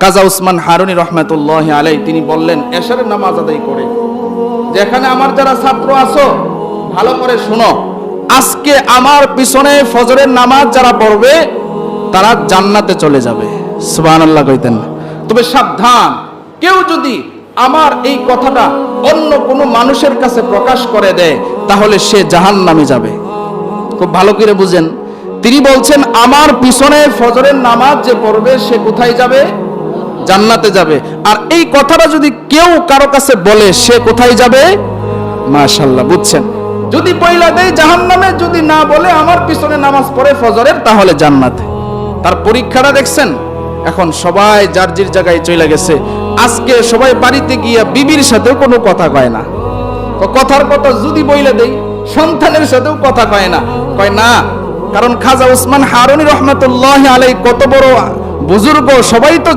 কাজা উসমান হারুনি রহমাতুল্লাহ আলাই তিনি বললেন এশারের নামাজ আদায় করে। যেখানে আমার যারা ছাত্র আছো, ভালো করে শোনো। আজকে আমার পিছনে ফজরের নামাজ যারা পড়বে, তারা জান্নাতে চলে যাবে। সুবহানাল্লাহ কইতেন। তবে সাবধান, কেউ যদি আমার এই কথাটা অন্য কোনো মানুষের কাছে প্রকাশ করে দেয়, তাহলে সে জাহান নামে যাবে। খুব ভালো করে বুঝেন। তিনি বলছেন, আমার পিছনে ফজরের নামাজ যে পড়বে, সে কোথায় যাবে? জান্নাতে যাবে। আর এই কথাটা যদি কেউ কারও কাছে বলে, সে কোথায় যাবে? মাশাল্লাহ বুঝছেন? যদি পয়লা দেয় জাহান্নামে, যদি না বলে আমার পিছনে নামাজ পড়ে ফজরের, তাহলে জান্নাতে। তার পরীক্ষাটা দেখছেন? এখন সবাই যার জায়গায় চলে গেছে। আজকে সবাই বাড়িতে গিয়া বিবির সাথেও কোনো কথা কয় না। তো কথার কথা যদি বইলে দেই, সন্তানের সাথেও কথা কয় না। কয় না, কারণ খাজা উসমান হারুনি রহমতুল্লাহ আলাই কত বড় বুজুর্গ, সবাই তো